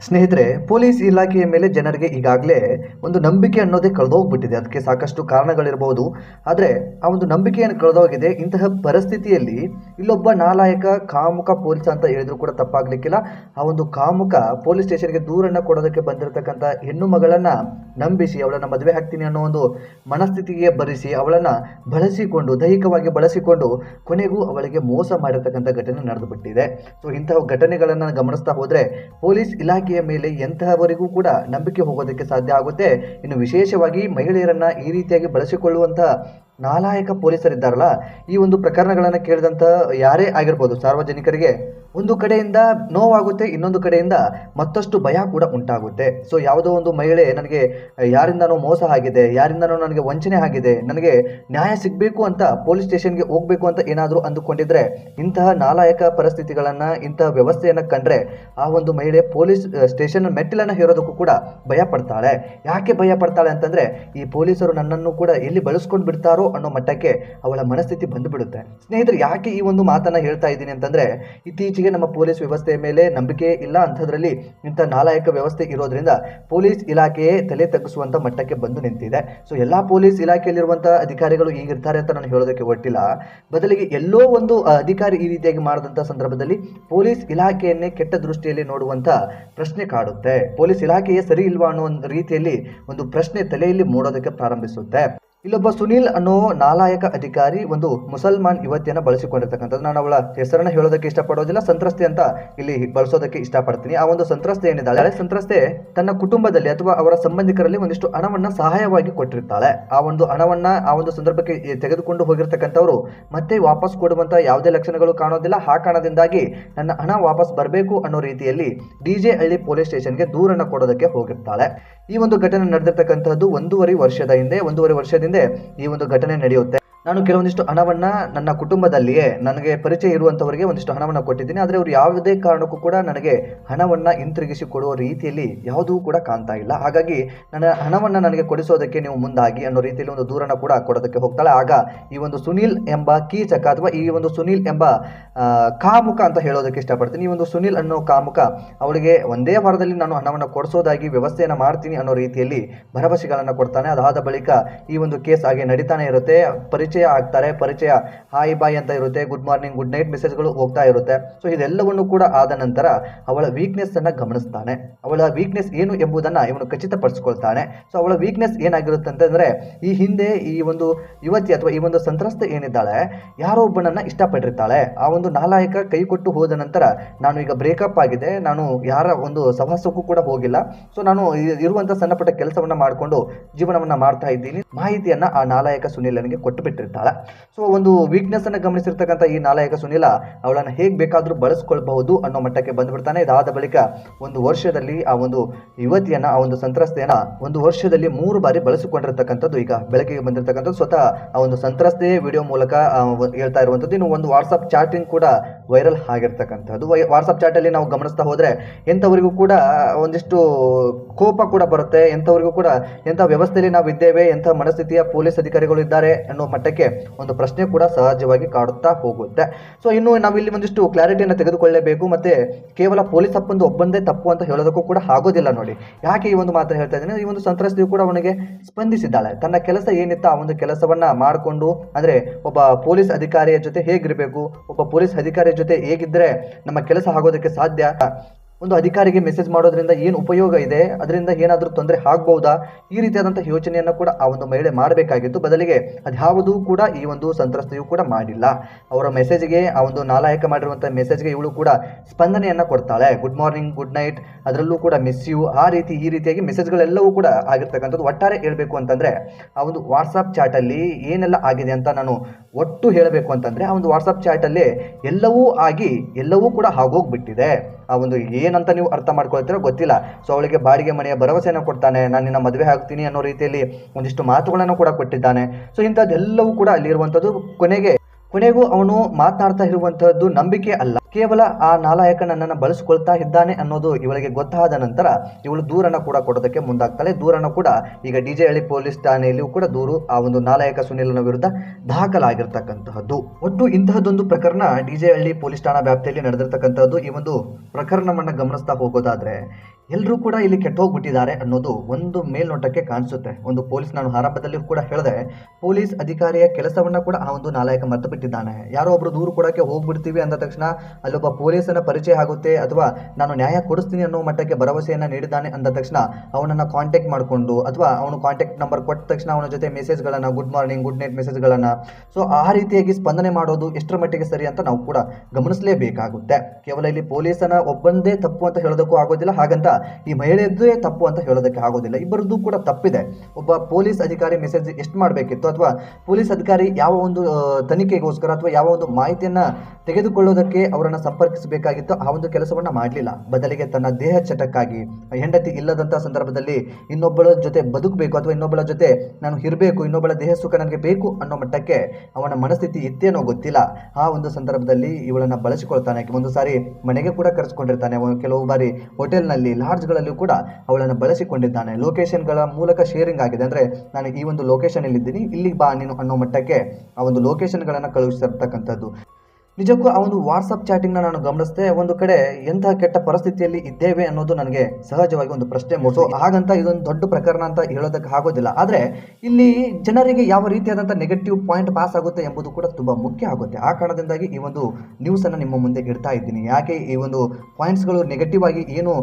ಸ್ನೇಹಿತರೆ, ಪೊಲೀಸ್ ಇಲಾಖೆಯ ಮೇಲೆ ಜನರಿಗೆ ಈಗಾಗಲೇ ಒಂದು ನಂಬಿಕೆ ಅನ್ನೋದೇ ಕಳೆದೋಗ್ಬಿಟ್ಟಿದೆ. ಅದಕ್ಕೆ ಸಾಕಷ್ಟು ಕಾರಣಗಳಿರ್ಬೋದು. ಆದರೆ, ಆ ಒಂದು ನಂಬಿಕೆಯನ್ನು ಕಳೆದೋಗಿದೆ. ಇಂತಹ ಪರಿಸ್ಥಿತಿಯಲ್ಲಿ ಇಲ್ಲೊಬ್ಬ ನಾಲಾಯಕ ಕಾಮುಕ ಪೊಲೀಸ್ ಅಂತ ಹೇಳಿದ್ರು ಕೂಡ ತಪ್ಪಾಗ್ಲಿಕ್ಕಿಲ್ಲ. ಆ ಒಂದು ಕಾಮುಕ ಪೊಲೀಸ್ ಸ್ಟೇಷನ್ಗೆ ದೂರನ್ನು ಕೊಡೋದಕ್ಕೆ ಬಂದಿರತಕ್ಕಂಥ ಹೆಣ್ಣು ಮಗಳನ್ನು ನಂಬಿಸಿ, ಅವಳನ್ನ ಮದುವೆ ಹಾಕ್ತೀನಿ ಅನ್ನೋ ಒಂದು ಮನಸ್ಥಿತಿಗೆ ಬರಿಸಿ, ಅವಳನ್ನ ಬಳಸಿಕೊಂಡು, ದೈಹಿಕವಾಗಿ ಬಳಸಿಕೊಂಡು ಕೊನೆಗೂ ಅವಳಿಗೆ ಮೋಸ ಮಾಡಿರ್ತಕ್ಕಂಥ ಘಟನೆ ನಡೆದುಬಿಟ್ಟಿದೆ. ಸೊ ಇಂತಹ ಘಟನೆಗಳನ್ನು ಗಮನಿಸ್ತಾ ಹೋದ್ರೆ, ಪೊಲೀಸ್ ಇಲಾಖೆಯ ಮೇಲೆ ಎಂತಹವರಿಗೂ ಕೂಡ ನಂಬಿಕೆ ಹೋಗೋದಕ್ಕೆ ಸಾಧ್ಯ ಆಗುತ್ತೆ. ಇನ್ನು ವಿಶೇಷವಾಗಿ ಮಹಿಳೆಯರನ್ನ ಈ ರೀತಿಯಾಗಿ ಬಳಸಿಕೊಳ್ಳುವಂಥ ನಾಲಾಯಕ ಪೊಲೀಸರಿದ್ದಾರಲ್ಲ, ಈ ಒಂದು ಪ್ರಕರಣಗಳನ್ನು ಕೇಳಿದಂಥ ಯಾರೇ ಆಗಿರ್ಬೋದು ಸಾರ್ವಜನಿಕರಿಗೆ, ಒಂದು ಕಡೆಯಿಂದ ನೋವಾಗುತ್ತೆ, ಇನ್ನೊಂದು ಕಡೆಯಿಂದ ಮತ್ತಷ್ಟು ಭಯ ಕೂಡ ಉಂಟಾಗುತ್ತೆ. ಸೊ ಯಾವುದೋ ಒಂದು ಮಹಿಳೆ ನನಗೆ, ಯಾರಿಂದನೋ ಮೋಸ ಆಗಿದೆ, ಯಾರಿಂದನೋ ನನಗೆ ವಂಚನೆ ಆಗಿದೆ, ನನಗೆ ನ್ಯಾಯ ಸಿಗಬೇಕು ಅಂತ ಪೊಲೀಸ್ ಸ್ಟೇಷನ್ಗೆ ಹೋಗಬೇಕು ಅಂತ ಏನಾದರೂ ಅಂದುಕೊಂಡಿದ್ರೆ, ಇಂತಹ ನಾಲಾಯಕ ಪರಿಸ್ಥಿತಿಗಳನ್ನು ಇಂತಹ ವ್ಯವಸ್ಥೆಯನ್ನು ಕಂಡ್ರೆ ಆ ಒಂದು ಮಹಿಳೆ ಪೊಲೀಸ್ ಸ್ಟೇಷನ್ ಮೆಟ್ಟಿಲನ್ನು ಹೇರೋದಕ್ಕೂ ಕೂಡ ಭಯ ಪಡ್ತಾಳೆ. ಯಾಕೆ ಭಯ ಪಡ್ತಾಳೆ ಅಂತಂದ್ರೆ, ಈ ಪೊಲೀಸರು ನನ್ನನ್ನು ಕೂಡ ಎಲ್ಲಿ ಬಳಸ್ಕೊಂಡು ಬಿಡ್ತಾರೋ ಅನ್ನೋ ಮಟ್ಟಕ್ಕೆ ಅವಳ ಮನಸ್ಥಿತಿ ಬಂದುಬಿಡುತ್ತೆ. ಸ್ನೇಹಿತರೆ, ಯಾಕೆ ಈ ಒಂದು ಮಾತನ್ನ ಹೇಳ್ತಾ ಇದ್ದೀನಿ ಅಂತಂದ್ರೆ, ಇತ್ತೀಚೆಗೆ ನಮ್ಮ ಪೊಲೀಸ್ ವ್ಯವಸ್ಥೆಯ ಮೇಲೆ ನಂಬಿಕೆ ಇಲ್ಲ ಅಂಥದ್ರಲ್ಲಿ ಇಂಥ ನಾಲಾಯಕ ವ್ಯವಸ್ಥೆ ಇರೋದ್ರಿಂದ ಪೊಲೀಸ್ ಇಲಾಖೆಯೇ ತಲೆ ತಗ್ಗಿಸುವಂತ ಮಟ್ಟಕ್ಕೆ ಬಂದು ನಿಂತಿದೆ. ಸೊ ಎಲ್ಲಾ ಪೊಲೀಸ್ ಇಲಾಖೆಯಲ್ಲಿರುವಂಥ ಅಧಿಕಾರಿಗಳು ಈಗಿರ್ತಾರೆ ಅಂತ ನಾನು ಹೇಳೋದಕ್ಕೆ ಒಟ್ಟಿಲ್ಲ. ಬದಲಿಗೆ ಎಲ್ಲೋ ಒಂದು ಅಧಿಕಾರಿ ಈ ರೀತಿಯಾಗಿ ಮಾಡಿದಂಥ ಸಂದರ್ಭದಲ್ಲಿ ಪೊಲೀಸ್ ಇಲಾಖೆಯನ್ನೇ ಕೆಟ್ಟ ದೃಷ್ಟಿಯಲ್ಲಿ ನೋಡುವಂತ ಪ್ರಶ್ನೆ ಕಾಡುತ್ತೆ. ಪೊಲೀಸ್ ಇಲಾಖೆಯೇ ಸರಿ ಇಲ್ವಾ ಅನ್ನೋ ಒಂದು ರೀತಿಯಲ್ಲಿ ಒಂದು ಪ್ರಶ್ನೆ ತಲೆಯಲ್ಲಿ ಮೂಡೋದಕ್ಕೆ ಪ್ರಾರಂಭಿಸುತ್ತೆ. ಇಲ್ಲೊಬ್ಬ ಸುನೀಲ್ ಅನ್ನೋ ನಾಲಾಯಕ ಅಧಿಕಾರಿ ಒಂದು ಮುಸಲ್ಮಾನ್ ಯುವತಿಯನ್ನು ಬಳಸಿಕೊಂಡಿರ್ತಕ್ಕಂಥದ್ದು. ನಾನು ಅವಳ ಹೆಸರನ್ನ ಹೇಳೋದಕ್ಕೆ ಇಷ್ಟಪಡೋದಿಲ್ಲ, ಸಂತ್ರಸ್ತೆ ಅಂತ ಇಲ್ಲಿ ಬಳಸೋದಕ್ಕೆ ಇಷ್ಟಪಡ್ತೀನಿ. ಆ ಒಂದು ಸಂತ್ರಸ್ತೆ ಏನಿದ್ದಾಳೆ? ಸಂತ್ರಸ್ತೆ ತನ್ನ ಕುಟುಂಬದಲ್ಲಿ ಅಥವಾ ಅವರ ಸಂಬಂಧಿಕರಲ್ಲಿ ಒಂದಿಷ್ಟು ಹಣವನ್ನ ಸಹಾಯವಾಗಿ ಕೊಟ್ಟಿರ್ತಾಳೆ. ಆ ಒಂದು ಹಣವನ್ನ ಆ ಒಂದು ಸಂದರ್ಭಕ್ಕೆ ತೆಗೆದುಕೊಂಡು ಹೋಗಿರ್ತಕ್ಕಂಥವ್ರು ಮತ್ತೆ ವಾಪಸ್ ಕೊಡುವಂತ ಯಾವುದೇ ಲಕ್ಷಣಗಳು ಕಾಣೋದಿಲ್ಲ. ಆ ಕಾರಣದಿಂದಾಗಿ ನನ್ನ ಹಣ ವಾಪಸ್ ಬರಬೇಕು ಅನ್ನೋ ರೀತಿಯಲ್ಲಿ ಡಿಜೆ ಹಳ್ಳಿ ಪೊಲೀಸ್ ಸ್ಟೇಷನ್ಗೆ ದೂರನ್ನ ಕೊಡೋದಕ್ಕೆ ಹೋಗಿರ್ತಾಳೆ. ಈ ಒಂದು ಘಟನೆ ನಡೆದಿರ್ತಕ್ಕಂಥದ್ದು ಒಂದೂವರೆ ವರ್ಷದ ಹಿಂದೆ ಒಂದೂವರೆ ವರ್ಷದಿಂದ ಈ ಒಂದು ಘಟನೆ ನಡೆಯುತ್ತೆ. ನಾನು ಕೆಲವೊಂದಿಷ್ಟು ಹಣವನ್ನ ನನ್ನ ಕುಟುಂಬದಲ್ಲಿಯೇ ನನಗೆ ಪರಿಚಯ ಇರುವಂತವರಿಗೆ ಒಂದಿಷ್ಟು ಹಣವನ್ನ ಕೊಟ್ಟಿದ್ದೀನಿ. ಆದರೆ ಅವರು ಯಾವುದೇ ಕಾರಣಕ್ಕೂ ಕೂಡ ನನಗೆ ಹಣವನ್ನ ಹಿಂತಿರುಗಿಸಿ ಕೊಡುವ ರೀತಿಯಲ್ಲಿ ಯಾವುದೂ ಕೂಡ ಕಾಣ್ತಾ ಇಲ್ಲ. ಹಾಗಾಗಿ ನನ್ನ ಹಣವನ್ನ ನನಗೆ ಕೊಡಿಸೋದಕ್ಕೆ ನೀವು ಮುಂದಾಗಿ ಅನ್ನೋ ರೀತಿಯಲ್ಲಿ ಒಂದು ದೂರನ ಕೂಡ ಕೊಡೋದಕ್ಕೆ ಹೋಗ್ತಾಳೆ. ಆಗ ಈ ಒಂದು ಸುನೀಲ್ ಎಂಬ ಕೀಚಕ ಅಥವಾ ಈ ಒಂದು ಸುನೀಲ್ ಎಂಬ ಕಾಮುಕ ಅಂತ ಹೇಳೋದಕ್ಕೆ ಇಷ್ಟಪಡ್ತೀನಿ. ಈ ಒಂದು ಸುನೀಲ್ ಅನ್ನೋ ಕಾಮುಕ ಅವಳಿಗೆ ಒಂದೇ ವಾರದಲ್ಲಿ ನಾನು ಹಣವನ್ನು ಕೊಡಿಸೋದಾಗಿ ವ್ಯವಸ್ಥೆಯನ್ನು ಮಾಡ್ತೀನಿ ಅನ್ನೋ ರೀತಿಯಲ್ಲಿ ಭರವಸೆಗಳನ್ನು ಕೊಡ್ತಾನೆ. ಅದಾದ ಬಳಿಕ ಈ ಒಂದು ಕೇಸ್ ಹಾಗೆ ನಡೀತಾನೆ ಇರುತ್ತೆ. ಪರಿಚಯ ಆಗ್ತಾರೆ, ಪರಿಚಯ ಹಾಯ್ ಬಾಯ್ ಅಂತ ಇರುತ್ತೆ, ಗುಡ್ ಮಾರ್ನಿಂಗ್, ಗುಡ್ ನೈಟ್ ಮೆಸೇಜ್ಗಳು ಹೋಗ್ತಾ ಇರುತ್ತೆ. ಸೊ ಇದೆಲ್ಲವನ್ನು ಕೂಡ ಆದ ನಂತರ ಅವಳ ವೀಕ್ನೆಸ್ ಅನ್ನು ಗಮನಿಸ್ತಾನೆ. ಅವಳ ವೀಕ್ನೆಸ್ ಏನು ಎಂಬುದನ್ನ ಇವನು ಖಚಿತಪಡಿಸ್ಕೊಳ್ತಾನೆ. ಸೊ ಅವಳ ವೀಕ್ನೆಸ್ ಏನಾಗಿರುತ್ತೆ ಅಂತಂದ್ರೆ ಈ ಹಿಂದೆ ಈ ಒಂದು ಯುವತಿ ಅಥವಾ ಈ ಒಂದು ಸಂತ್ರಸ್ತ ಏನಿದ್ದಾಳೆ, ಯಾರೋ ಒಬ್ಬನನ್ನು ಇಷ್ಟಪಟ್ಟಿರ್ತಾಳೆ. ಆ ಒಂದು ನಾಲಾಯಕ ಕೈ ಕೊಟ್ಟು ಹೋದ ನಂತರ ನಾನು ಈಗ ಬ್ರೇಕಪ್ ಆಗಿದೆ, ನಾನು ಯಾರ ಒಂದು ಸಹವಾಸಕ್ಕೂ ಕೂಡ ಹೋಗಿಲ್ಲ. ಸೊ ನಾನು ಇರುವಂಥ ಇರುವಂತ ಸಣ್ಣ ಪುಟ್ಟ ಕೆಲಸವನ್ನ ಮಾಡಿಕೊಂಡು ಜೀವನವನ್ನ ಮಾಡ್ತಾ ಇದ್ದೀನಿ. ಮಾಹಿತಿಯನ್ನ ಆ ನಾಲಾಯಕ ಸುನೀಲನಿಗೆ ಕೊಟ್ಟು ಬಿಟ್ಟಿರ್ತಾಳೆ ಸೊ ಒಂದು ವೀಕ್ನೆಸ್ ಅನ್ನ ಗಮನಿಸಿರ್ತಕ್ಕಂಥ ಈ ನಾಲಾಯಕ ಸುನಿಲ ಅವಳನ್ನು ಹೇಗೆ ಬೇಕಾದರೂ ಬಳಸ್ಕೊಳ್ಬಹುದು ಅನ್ನೋ ಮಟ್ಟಕ್ಕೆ ಬಂದ್ಬಿಡ್ತಾನೆ. ಇದಾದ ಬಳಿಕ ಒಂದು ವರ್ಷದಲ್ಲಿ ಆ ಒಂದು ಯುವತಿಯನ್ನು, ಆ ಒಂದು ಸಂತ್ರಸ್ತೆಯನ್ನ ಒಂದು ವರ್ಷದಲ್ಲಿ ಮೂರು ಬಾರಿ ಬಳಸಿಕೊಂಡಿರ್ತಕ್ಕಂಥದ್ದು ಈಗ ಬೆಳಕಿಗೆ ಬಂದಿರತಕ್ಕಂಥದ್ದು. ಸ್ವತಃ ಆ ಒಂದು ಸಂತ್ರಸ್ತೆಯೇ ವಿಡಿಯೋ ಮೂಲಕ ಹೇಳ್ತಾ ಇರುವಂಥದ್ದು. ಇನ್ನು ಒಂದು ವಾಟ್ಸಪ್ ಚಾಟಿಂಗ್ ಕೂಡ ವೈರಲ್ ಆಗಿರ್ತಕ್ಕಂಥದ್ದು. ವಾಟ್ಸಪ್ ಚಾಟಲ್ಲಿ ನಾವು ಗಮನಿಸ್ತಾ ಹೋದರೆ ಎಂಥವರಿಗೂ ಕೂಡ ಒಂದಿಷ್ಟು ಕೋಪ ಕೂಡ ಬರುತ್ತೆ. ಎಂಥವರಿಗೂ ಕೂಡ ಎಂಥ ವ್ಯವಸ್ಥೆಯಲ್ಲಿ ನಾವು ಇದ್ದೇವೆ, ಎಂಥ ಮನಸ್ಥಿತಿಯ ಪೊಲೀಸ್ ಅಧಿಕಾರಿಗಳು ಇದ್ದಾರೆ ಅನ್ನೋ ಮಟ್ಟಕ್ಕೆ ಒಂದು ಪ್ರಶ್ನೆ ಕೂಡ ಸಹಜವಾಗಿ ಕಾಡುತ್ತಾ ಹೋಗುತ್ತೆ. ಸೊ ಇನ್ನು ನಾವಿಲ್ಲಿ ಒಂದಿಷ್ಟು ಕ್ಲಾರಿಟಿಯನ್ನು ತೆಗೆದುಕೊಳ್ಳಲೇಬೇಕು ಮತ್ತು ಕೇವಲ ಪೊಲೀಸ್ ಅಪ್ಪಂದು ಒಬ್ಬಂದೇ ತಪ್ಪು ಅಂತ ಹೇಳೋದಕ್ಕೂ ಕೂಡ ಆಗೋದಿಲ್ಲ ನೋಡಿ. ಯಾಕೆ ಈ ಒಂದು ಮಾತ್ರ ಹೇಳ್ತಾ ಇದ್ದೀನಿ? ಈ ಒಂದು ಸಂತ್ರಸ್ತೆಯು ಕೂಡ ಅವನಿಗೆ ಸ್ಪಂದಿಸಿದ್ದಾಳೆ. ತನ್ನ ಕೆಲಸ ಏನಿತ್ತ ಆ ಒಂದು ಕೆಲಸವನ್ನು ಮಾಡಿಕೊಂಡು, ಅಂದರೆ ಒಬ್ಬ ಪೊಲೀಸ್ ಅಧಿಕಾರಿಯ ಜೊತೆ ಹೇಗಿರಬೇಕು, ಒಬ್ಬ ಪೊಲೀಸ್ ಅಧಿಕಾರಿಯ ಜೊತೆ ಹೇಗಿದ್ರೆ ನಮ್ಮ ಕೆಲಸ ಆಗೋದಕ್ಕೆ ಸಾಧ್ಯ? ಒಂದು ಅಧಿಕಾರಿಗೆ ಮೆಸೇಜ್ ಮಾಡೋದ್ರಿಂದ ಏನು ಉಪಯೋಗ ಇದೆ? ಅದರಿಂದ ಏನಾದರೂ ತೊಂದರೆ ಆಗ್ಬಹುದಾ ಈ ರೀತಿಯಾದಂಥ ಯೋಚನೆಯನ್ನು ಕೂಡ ಆ ಒಂದು ಮಹಿಳೆ ಮಾಡಬೇಕಾಗಿತ್ತು. ಬದಲಿಗೆ ಅದ್ಯಾವುದೂ ಕೂಡ ಈ ಒಂದು ಸಂತ್ರಸ್ತೆಯು ಕೂಡ ಮಾಡಿಲ್ಲ. ಅವರ ಮೆಸೇಜ್ಗೆ ಆ ಒಂದು ನಾಲಾಯಕ ಮಾಡಿರುವಂಥ ಮೆಸೇಜ್ಗೆ ಇವಳು ಕೂಡ ಸ್ಪಂದನೆಯನ್ನು ಕೊಡ್ತಾಳೆ. ಗುಡ್ ಮಾರ್ನಿಂಗ್ ಗುಡ್ ನೈಟ್ ಅದರಲ್ಲೂ ಕೂಡ ಮಿಸ್ ಯು ಆ ರೀತಿ, ಈ ರೀತಿಯಾಗಿ ಮೆಸೇಜ್ಗಳೆಲ್ಲವೂ ಕೂಡ ಆಗಿರ್ತಕ್ಕಂಥದ್ದು ಒಟ್ಟಾರೆ ಹೇಳಬೇಕು ಅಂತಂದ್ರೆ, ಆ ಒಂದು ವಾಟ್ಸಪ್ ಚಾಟಲ್ಲಿ ಏನೆಲ್ಲ ಆಗಿದೆ ಅಂತ ನಾನು ಒಟ್ಟು ಹೇಳಬೇಕು ಅಂತಂದ್ರೆ, ಆ ಒಂದು ವಾಟ್ಸಪ್ ಚಾಟಲ್ಲಿ ಎಲ್ಲವೂ ಆಗಿ ಎಲ್ಲವೂ ಕೂಡ ಆಗೋಗ್ಬಿಟ್ಟಿದೆ. ಆ ಒಂದು ಏನಂತ ನೀವು ಅರ್ಥ ಮಾಡ್ಕೊಳ್ತೀರೋ ಗೊತ್ತಿಲ್ಲ. ಸೊ ಅವಳಿಗೆ ಬಾಡಿಗೆ ಮನೆಯ ಭರವಸೆಯನ್ನು ಕೊಡ್ತಾನೆ. ನಾನು ನಿನ್ನ ಮದುವೆ ಆಗ್ತೀನಿ ಅನ್ನೋ ರೀತಿಯಲ್ಲಿ ಒಂದಿಷ್ಟು ಮಾತುಗಳನ್ನು ಕೂಡ ಕೊಟ್ಟಿದ್ದಾನೆ. ಸೊ ಇಂಥದ್ದೆಲ್ಲವೂ ಕೂಡ ಅಲ್ಲಿರುವಂಥದ್ದು ಕೊನೆಗೆ, ಕೊನೆಗೂ ಅವನು ಮಾತನಾಡ್ತಾ ಇರುವಂತಹದ್ದು ನಂಬಿಕೆ ಅಲ್ಲ. ಕೇವಲ ಆ ನಾಲಾಯಕ ನನ್ನನ್ನು ಬಳಸಿಕೊಳ್ತಾ ಇದ್ದಾನೆ ಅನ್ನೋದು ಇವಳಿಗೆ ಗೊತ್ತಾದ ನಂತರ ಇವಳು ದೂರನ್ನು ಕೂಡ ಕೊಡೋದಕ್ಕೆ ಮುಂದಾಗ್ತಾಳೆ. ದೂರನ್ನು ಕೂಡ ಈಗ ಡಿ ಜೆ ಹಳ್ಳಿ ಪೊಲೀಸ್ ಠಾಣೆಯಲ್ಲಿಯೂ ಕೂಡ ದೂರು, ಆ ಒಂದು ನಾಲಾಯಕ ಸುನಿಲನ ವಿರುದ್ಧ ದಾಖಲಾಗಿರ್ತಕ್ಕಂತಹದ್ದು. ಒಟ್ಟು ಇಂತಹದ್ದೊಂದು ಪ್ರಕರಣ ಡಿ ಜೆ ಹಳ್ಳಿ ಪೊಲೀಸ್ ಠಾಣಾ ವ್ಯಾಪ್ತಿಯಲ್ಲಿ ನಡೆದಿರ್ತಕ್ಕಂಥದ್ದು ಈ ಒಂದು ಪ್ರಕರಣವನ್ನು ಗಮನಿಸ್ತಾ ಹೋಗೋದಾದ್ರೆ ಎಲ್ಲರೂ ಕೂಡ ಇಲ್ಲಿ ಕೆಟ್ಟೋಗ್ಬಿಟ್ಟಿದ್ದಾರೆ ಅನ್ನೋದು ಒಂದು ಮೇಲ್ನೋಟಕ್ಕೆ ಕಾಣಿಸುತ್ತೆ. ಒಂದು ಪೊಲೀಸ್ ನಾನು ಆರಂಭದಲ್ಲಿ ಕೂಡ ಹೇಳಿದೆ, ಪೊಲೀಸ್ ಅಧಿಕಾರಿಯ ಕೆಲಸವನ್ನ ಕೂಡ ಆ ಒಂದು ನಾಲಾಯಕ ಮರೆತು ಬಿಟ್ಟಿದ್ದಾನೆ ಯಾರೋ ಒಬ್ರು ದೂರು ಕೊಡೋಕ್ಕೆ ಹೋಗ್ಬಿಡ್ತೀವಿ ಅಂದ ತಕ್ಷಣ ಅಲ್ಲೊಬ್ಬ ಪೊಲೀಸನ ಪರಿಚಯ ಆಗುತ್ತೆ ಅಥವಾ ನಾನು ನ್ಯಾಯ ಕೊಡಿಸ್ತೀನಿ ಅನ್ನೋ ಮಟ್ಟಕ್ಕೆ ಭರವಸೆಯನ್ನು ನೀಡಿದ್ದಾನೆ ಅಂದ ತಕ್ಷಣ ಅವನನ್ನು ಕಾಂಟ್ಯಾಕ್ಟ್ ಮಾಡಿಕೊಂಡು ಅಥವಾ ಅವನು ಕಾಂಟ್ಯಾಕ್ಟ್ ನಂಬರ್ ಕೊಟ್ಟ ತಕ್ಷಣ ಅವನ ಜೊತೆ ಮೆಸೇಜ್ಗಳನ್ನು ಗುಡ್ ಮಾರ್ನಿಂಗ್ ಗುಡ್ ನೈಟ್ ಮೆಸೇಜ್ಗಳನ್ನು ಸೊ ಆ ರೀತಿಯಾಗಿ ಸ್ಪಂದನೆ ಮಾಡೋದು ಎಷ್ಟರ ಮಟ್ಟಿಗೆ ಸರಿ ಅಂತ ನಾವು ಕೂಡ ಗಮನಿಸಲೇಬೇಕಾಗುತ್ತೆ. ಕೇವಲ ಇಲ್ಲಿ ಪೊಲೀಸನ ಒಬ್ಬಂದೇ ತಪ್ಪು ಅಂತ ಹೇಳೋದಕ್ಕೂ ಆಗೋದಿಲ್ಲ, ಹಾಗಂತ ಈ ಮಹಿಳೆಯದ್ದೇ ತಪ್ಪು ಅಂತ ಹೇಳೋದಕ್ಕೆ ಆಗೋದಿಲ್ಲ. ಇಬ್ಬರದ್ದು ಕೂಡ ತಪ್ಪಿದೆ. ಒಬ್ಬ ಪೊಲೀಸ್ ಅಧಿಕಾರಿ ಮೆಸೇಜ್ ಎಷ್ಟು ಮಾಡಬೇಕಿತ್ತು ಅಥವಾ ಪೊಲೀಸ್ ಅಧಿಕಾರಿ ಯಾವ ಒಂದು ತನಿಖೆಗೋಸ್ಕರ ಅಥವಾ ಯಾವ ಒಂದು ಮಾಹಿತಿಯನ್ನ ತೆಗೆದುಕೊಳ್ಳೋದಕ್ಕೆ ಅವರನ್ನ ಸಂಪರ್ಕಿಸಬೇಕಾಗಿತ್ತು ಆ ಒಂದು ಕೆಲಸವನ್ನು ಮಾಡಲಿಲ್ಲ. ಬದಲಿಗೆ ತನ್ನ ದೇಹ ಚಟಕ್ಕಾಗಿ, ಹೆಂಡತಿ ಇಲ್ಲದಂಥ ಸಂದರ್ಭದಲ್ಲಿ ಇನ್ನೊಬ್ಬಳ ಜೊತೆ ಬದುಕಬೇಕು ಅಥವಾ ಇನ್ನೊಬ್ಬಳ ಜೊತೆ ನಾನು ಇರಬೇಕು, ಇನ್ನೊಬ್ಬಳ ದೇಹ ಸುಖ ನನಗೆ ಬೇಕು ಅನ್ನೋ ಮಟ್ಟಕ್ಕೆ ಅವನ ಮನಸ್ಥಿತಿ ಇತ್ತೇನೋ ಗೊತ್ತಿಲ್ಲ. ಆ ಒಂದು ಸಂದರ್ಭದಲ್ಲಿ ಇವಳನ್ನು ಬಳಸಿಕೊಳ್ತಾನೆ. ಒಂದು ಸಾರಿ ಮನೆಗೆ ಕೂಡ ಕರೆಸ್ಕೊಂಡಿರ್ತಾನೆ. ಕೆಲವು ಬಾರಿ ಹೋಟೆಲ್ನಲ್ಲಿ, ಲಾಡ್ಜ್ಗಳಲ್ಲೂ ಕೂಡ ಅವಳನ್ನು ಬಳಸಿಕೊಂಡಿದ್ದಾನೆ. ಲೊಕೇಶನ್ಗಳ ಮೂಲಕ ಶೇರಿಂಗ್ ಆಗಿದೆ. ಅಂದರೆ ನಾನು ಈ ಒಂದು ಲೊಕೇಶನ್ ಇಲ್ಲಿದ್ದೀನಿ ಇಲ್ಲಿಗೆ ಬಾ ನೀನು ಅನ್ನೋ ಮಟ್ಟಕ್ಕೆ ಆ ಒಂದು ಲೊಕೇಶನ್ಗಳನ್ನು ಕಳುಹಿಸಿರ್ತಕ್ಕಂಥದ್ದು. ನಿಜಕ್ಕೂ ಆ ಒಂದು ವಾಟ್ಸಪ್ ಚಾಟಿಂಗ್ನ ನಾನು ಗಮನಿಸಿದೆ, ಒಂದು ಕಡೆ ಎಂತಹ ಕೆಟ್ಟ ಪರಿಸ್ಥಿತಿಯಲ್ಲಿ ಇದ್ದೇವೆ ಅನ್ನೋದು ನನಗೆ ಸಹಜವಾಗಿ ಒಂದು ಪ್ರಶ್ನೆ ಮೂಡಿಸೋ ಹಾಗಂತ ಇದೊಂದು ದೊಡ್ಡ ಪ್ರಕರಣ ಅಂತ ಹೇಳೋದಕ್ಕೆ ಆಗೋದಿಲ್ಲ. ಆದರೆ ಇಲ್ಲಿ ಜನರಿಗೆ ಯಾವ ರೀತಿಯಾದಂಥ ನೆಗೆಟಿವ್ ಪಾಯಿಂಟ್ ಪಾಸ್ ಆಗುತ್ತೆ ಎಂಬುದು ಕೂಡ ತುಂಬ ಮುಖ್ಯ ಆಗುತ್ತೆ. ಆ ಕಾರಣದಿಂದಾಗಿ ಈ ಒಂದು ನ್ಯೂಸನ್ನು ನಿಮ್ಮ ಮುಂದೆ ಇಡ್ತಾ ಇದ್ದೀನಿ. ಯಾಕೆ ಈ ಒಂದು ಪಾಯಿಂಟ್ಸ್ಗಳು ನೆಗೆಟಿವ್ ಆಗಿ ಏನು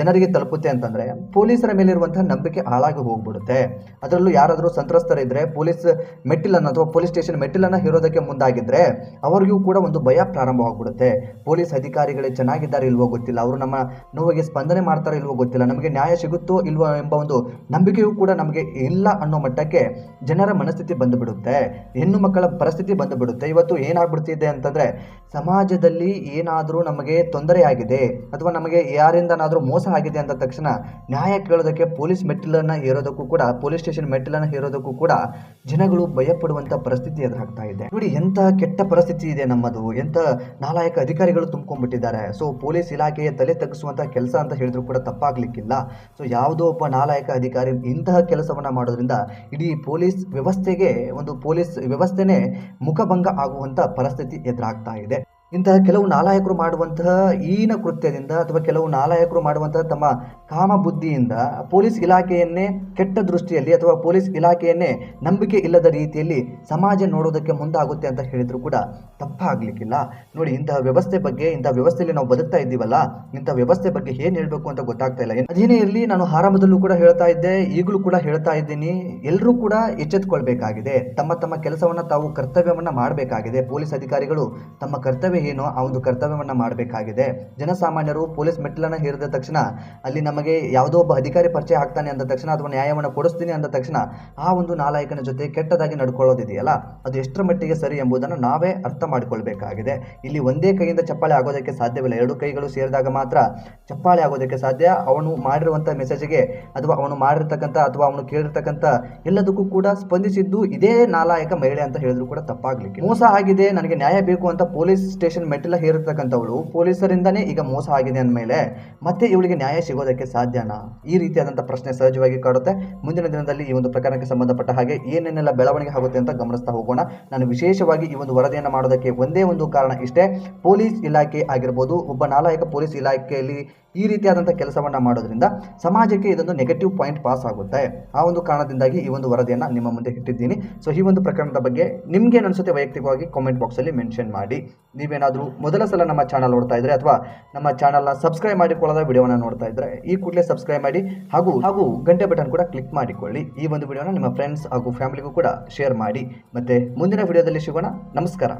ಜನರಿಗೆ ತಲುಪುತ್ತೆ ಅಂತಂದರೆ, ಪೊಲೀಸರ ಮೇಲಿರುವಂಥ ನಂಬಿಕೆ ಹಾಳಾಗಿ ಹೋಗ್ಬಿಡುತ್ತೆ. ಅದರಲ್ಲೂ ಯಾರಾದರೂ ಸಂತ್ರಸ್ತರಿದ್ದರೆ ಪೊಲೀಸ್ ಮೆಟ್ಟಿಲನ್ನು ಅಥವಾ ಪೊಲೀಸ್ ಸ್ಟೇಷನ್ ಮೆಟ್ಟಿಲನ್ನು ಹೇರೋದಕ್ಕೆ ಮುಂದಾಗಿದ್ರೆ, ಅವರಿಗೂ ಕೂಡ ಒಂದು ಭಯ ಪ್ರಾರಂಭವಾಗ್ಬಿಡುತ್ತೆ. ಪೊಲೀಸ್ ಅಧಿಕಾರಿಗಳೇ ಚೆನ್ನಾಗಿದ್ದಾರೆ ಇಲ್ವೋ ಗೊತ್ತಿಲ್ಲ. ಅವರು ನಮ್ಮ ನೋವಿಗೆ ಸ್ಪಂದನೆ ಮಾಡ್ತಾರೋ ಇಲ್ವೋ ಗೊತ್ತಿಲ್ಲ. ನಮಗೆ ನ್ಯಾಯ ಸಿಗುತ್ತೋ ಇಲ್ವೋ ಎಂಬ ಒಂದು ನಂಬಿಕೆಯೂ ಕೂಡ ನಮಗೆ ಇಲ್ಲ ಅನ್ನೋ ಮಟ್ಟಕ್ಕೆ ಜನರ ಮನಸ್ಥಿತಿ ಬಂದುಬಿಡುತ್ತೆ. ಹೆಣ್ಣು ಮಕ್ಕಳ ಪರಿಸ್ಥಿತಿ ಬಂದುಬಿಡುತ್ತೆ. ಇವತ್ತು ಏನಾಗ್ಬಿಡ್ತಿದೆ ಅಂತಂದ್ರೆ ಸಮಾಜದಲ್ಲಿ ಏನಾದರೂ ನಮಗೆ ತೊಂದರೆ ಆಗಿದೆ ಅಥವಾ ನಮಗೆ ಯಾರಿಂದನಾದರೂ ಮೋಸ ಆಗಿದೆ ಅಂದ ತಕ್ಷಣ ನ್ಯಾಯ ಕೇಳೋದಕ್ಕೆ ಪೊಲೀಸ್ ಮೆಟ್ಟಿಲನ್ನು ಹೇರೋದಕ್ಕೂ ಕೂಡ, ಪೊಲೀಸ್ ಸ್ಟೇಷನ್ ಮೆಟ್ಟಿಲನ್ನು ಹೇರೋದಕ್ಕೂ ಕೂಡ ಜನಗಳು ಭಯಪಡುವಂಥ ಪರಿಸ್ಥಿತಿ ಎದುರಾಗ್ತಾ ಇದೆ. ನೋಡಿ ಎಂಥ ಕೆಟ್ಟ ಪರಿಸ್ಥಿತಿ ಇದೆ ನಮ್ಮದು ಎಂತ ನಾಲಾಯಕ ಅಧಿಕಾರಿಗಳು ತುಂಬ್ಕೊಂಡ್ಬಿಟ್ಟಿದ್ದಾರೆ. ಸೊ ಪೊಲೀಸ್ ಇಲಾಖೆಯ ತಲೆ ತಗ್ಗಿಸುವಂತ ಕೆಲಸ ಅಂತ ಹೇಳಿದ್ರು ಕೂಡ ತಪ್ಪಾಗ್ಲಿಕ್ಕಿಲ್ಲ. ಸೊ ಯಾವುದೋ ಒಬ್ಬ ನಾಲಾಯಕ ಅಧಿಕಾರಿ ಇಂತಹ ಕೆಲಸವನ್ನ ಮಾಡೋದ್ರಿಂದ ಇಡೀ ಪೊಲೀಸ್ ವ್ಯವಸ್ಥೆಗೆ ಒಂದು ಪೊಲೀಸ್ ವ್ಯವಸ್ಥೆನೇ ಮುಖಭಂಗ ಆಗುವಂತ ಪರಿಸ್ಥಿತಿ ಎದುರಾಗ್ತಾ ಇದೆ. ಇಂತಹ ಕೆಲವು ನಾಲಾಯಕರು ಮಾಡುವಂತಹ ಈನ ಕೃತ್ಯದಿಂದ ಅಥವಾ ಕೆಲವು ನಾಲಾಯಕರು ಮಾಡುವಂತಹ ತಮ್ಮ ಕಾಮ ಬುದ್ಧಿಯಿಂದ ಪೊಲೀಸ್ ಇಲಾಖೆಯನ್ನೇ ಕೆಟ್ಟ ದೃಷ್ಟಿಯಲ್ಲಿ ಅಥವಾ ಪೊಲೀಸ್ ಇಲಾಖೆಯನ್ನೇ ನಂಬಿಕೆ ಇಲ್ಲದ ರೀತಿಯಲ್ಲಿ ಸಮಾಜ ನೋಡೋದಕ್ಕೆ ಮುಂದಾಗುತ್ತೆ ಅಂತ ಹೇಳಿದ್ರು ಕೂಡ ತಪ್ಪಾಗ್ಲಿಕ್ಕಿಲ್ಲ. ನೋಡಿ, ಇಂತಹ ವ್ಯವಸ್ಥೆ ಬಗ್ಗೆ, ಇಂತಹ ವ್ಯವಸ್ಥೆಯಲ್ಲಿ ನಾವು ಬದುಕ್ತಾ ಇದ್ದೀವಲ್ಲ, ಇಂತಹ ವ್ಯವಸ್ಥೆ ಬಗ್ಗೆ ಏನ್ ಹೇಳ್ಬೇಕು ಅಂತ ಗೊತ್ತಾಗ್ತಾ ಇಲ್ಲ. ಅದೇನೇ ಇರಲಿ ನಾನು ಆರಂಭದಲ್ಲೂ ಕೂಡ ಹೇಳ್ತಾ ಇದ್ದೆ, ಈಗಲೂ ಕೂಡ ಹೇಳ್ತಾ ಇದ್ದೀನಿ. ಎಲ್ಲರೂ ಕೂಡ ಎಚ್ಚೆತ್ಕೊಳ್ಬೇಕಾಗಿದೆ. ತಮ್ಮ ತಮ್ಮ ಕೆಲಸವನ್ನ ತಾವು ಕರ್ತವ್ಯವನ್ನ ಮಾಡಬೇಕಾಗಿದೆ. ಪೊಲೀಸ್ ಅಧಿಕಾರಿಗಳು ತಮ್ಮ ಕರ್ತವ್ಯ ಏನು? ಆ ಒಂದು ಕರ್ತವ್ಯವನ್ನ ಮಾಡಬೇಕಾಗಿದೆ. ಜನಸಾಮಾನ್ಯರು ಪೊಲೀಸ್ ಮೆಟ್ಟಿಲನ್ನ ಹೇರಿದ ತಕ್ಷಣ ಅಲ್ಲಿ ನಮಗೆ ಯಾವುದೋ ಒಬ್ಬ ಅಧಿಕಾರಿ ಪರಿಚಯ ಆಗ್ತಾನೆ ಅಂದ ತಕ್ಷಣ ಅಥವಾ ನ್ಯಾಯವನ್ನು ಕೊಡಿಸ್ತೀನಿ ಅಂದ ತಕ್ಷಣ ಆ ಒಂದು ನಾಲಾಯಕನ ಜೊತೆ ಕೆಟ್ಟದಾಗಿ ನಡ್ಕೊಳ್ಳೋದಿದೆಯಲ್ಲ? ಅದು ಎಷ್ಟರ ಮಟ್ಟಿಗೆ ಸರಿ ಎಂಬುದನ್ನು ನಾವೇ ಅರ್ಥ ಮಾಡಿಕೊಳ್ಬೇಕಾಗಿದೆ. ಇಲ್ಲಿ ಒಂದೇ ಕೈಯಿಂದ ಚಪ್ಪಾಳೆ ಆಗೋದಕ್ಕೆ ಸಾಧ್ಯವಿಲ್ಲ. ಎರಡು ಕೈಗಳು ಸೇರಿದಾಗ ಮಾತ್ರ ಚಪ್ಪಾಳೆ ಆಗೋದಕ್ಕೆ ಸಾಧ್ಯ. ಅವನು ಮಾಡಿರುವಂಥ ಮೆಸೇಜ್ಗೆ ಅಥವಾ ಅವನು ಮಾಡಿರ್ತಕ್ಕಂಥ ಅಥವಾ ಅವನು ಕೇಳಿರ್ತಕ್ಕಂಥ ಎಲ್ಲದಕ್ಕೂ ಕೂಡ ಸ್ಪಂದಿಸಿದ್ದು ಇದೇ ನಾಲಾಯಕ ಮಹಿಳೆ ಅಂತ ಹೇಳಿದ್ರು ಕೂಡ ತಪ್ಪಾಗ್ಲಿಕ್ಕೆ ಮೋಸ ಆಗಿದೆ, ನನಗೆ ನ್ಯಾಯ ಬೇಕು ಅಂತ ಪೊಲೀಸ್ ಸ್ಟೇಷನ್ ಮೆಟ್ಟಿಲ ಹೇರಿರ್ತಕ್ಕಂಥವಳು ಪೊಲೀಸರಿಂದನೇ ಈಗ ಮೋಸ ಆಗಿದೆ ಅಂದಮೇಲೆ ಮತ್ತೆ ಇವಳಿಗೆ ನ್ಯಾಯ ಸಿಗೋದಕ್ಕೆ ಸಾಧ್ಯನಾ? ಈ ರೀತಿಯಾದಂಥ ಪ್ರಶ್ನೆ ಸಹಜವಾಗಿ ಕಾಡುತ್ತೆ. ಮುಂದಿನ ದಿನದಲ್ಲಿ ಈ ಒಂದು ಪ್ರಕರಣಕ್ಕೆ ಸಂಬಂಧಪಟ್ಟ ಹಾಗೆ ಏನೇನೆಲ್ಲ ಬೆಳವಣಿಗೆ ಆಗುತ್ತೆ ಅಂತ ಗಮನಿಸ್ತಾ ಹೋಗೋಣ. ನಾನು ವಿಶೇಷವಾಗಿ ಈ ಒಂದು ವರದಿಯನ್ನು ಮಾಡೋದಕ್ಕೆ ಒಂದೇ ಒಂದು ಕಾರಣ ಇಷ್ಟೇ. ಪೊಲೀಸ್ ಇಲಾಖೆ ಆಗಿರ್ಬೋದು, ಒಬ್ಬ ನಾಲಾಯಕ ಪೊಲೀಸ್ ಇಲಾಖೆಯಲ್ಲಿ ಈ ರೀತಿಯಾದಂಥ ಕೆಲಸವನ್ನು ಮಾಡೋದ್ರಿಂದ ಸಮಾಜಕ್ಕೆ ಇದೊಂದು ನೆಗೆಟಿವ್ ಪಾಯಿಂಟ್ ಪಾಸ್ ಆಗುತ್ತೆ. ಆ ಒಂದು ಕಾರಣದಿಂದಾಗಿ ಈ ಒಂದು ವರದಿಯನ್ನು ನಿಮ್ಮ ಮುಂದೆ ಇಟ್ಟಿದ್ದೀನಿ. ಸೊ ಈ ಒಂದು ಪ್ರಕರಣದ ಬಗ್ಗೆ ನಿಮಗೆ ಅನಿಸುತ್ತೆ ವೈಯಕ್ತಿಕವಾಗಿ ಕಾಮೆಂಟ್ ಬಾಕ್ಸಲ್ಲಿ ಮೆನ್ಷನ್ ಮಾಡಿ. ನೀವೇನಾದರೂ ಮೊದಲ ಸಲ ನಮ್ಮ ಚಾನಲ್ ನೋಡ್ತಾ ಇದ್ರೆ ಅಥವಾ ನಮ್ಮ ಚಾನಲ್ನ ಸಬ್ಸ್ಕ್ರೈಬ್ ಮಾಡಿಕೊಳ್ಳದ ವಿಡಿಯೋನ ನೋಡ್ತಾ ಇದ್ರೆ, ಈ ಕೂಡಲೇ ಸಬ್ಸ್ಕ್ರೈಬ್ ಮಾಡಿ ಹಾಗೂ ಹಾಗೂ ಗಂಟೆ ಬಟನ್ ಕೂಡ ಕ್ಲಿಕ್ ಮಾಡಿಕೊಳ್ಳಿ. ಈ ಒಂದು ವಿಡಿಯೋನ ನಿಮ್ಮ ಫ್ರೆಂಡ್ಸ್ ಹಾಗೂ ಫ್ಯಾಮಿಲಿಗೂ ಕೂಡ ಶೇರ್ ಮಾಡಿ. ಮತ್ತೆ ಮುಂದಿನ ವಿಡಿಯೋದಲ್ಲಿ ಸಿಗೋಣ. ನಮಸ್ಕಾರ.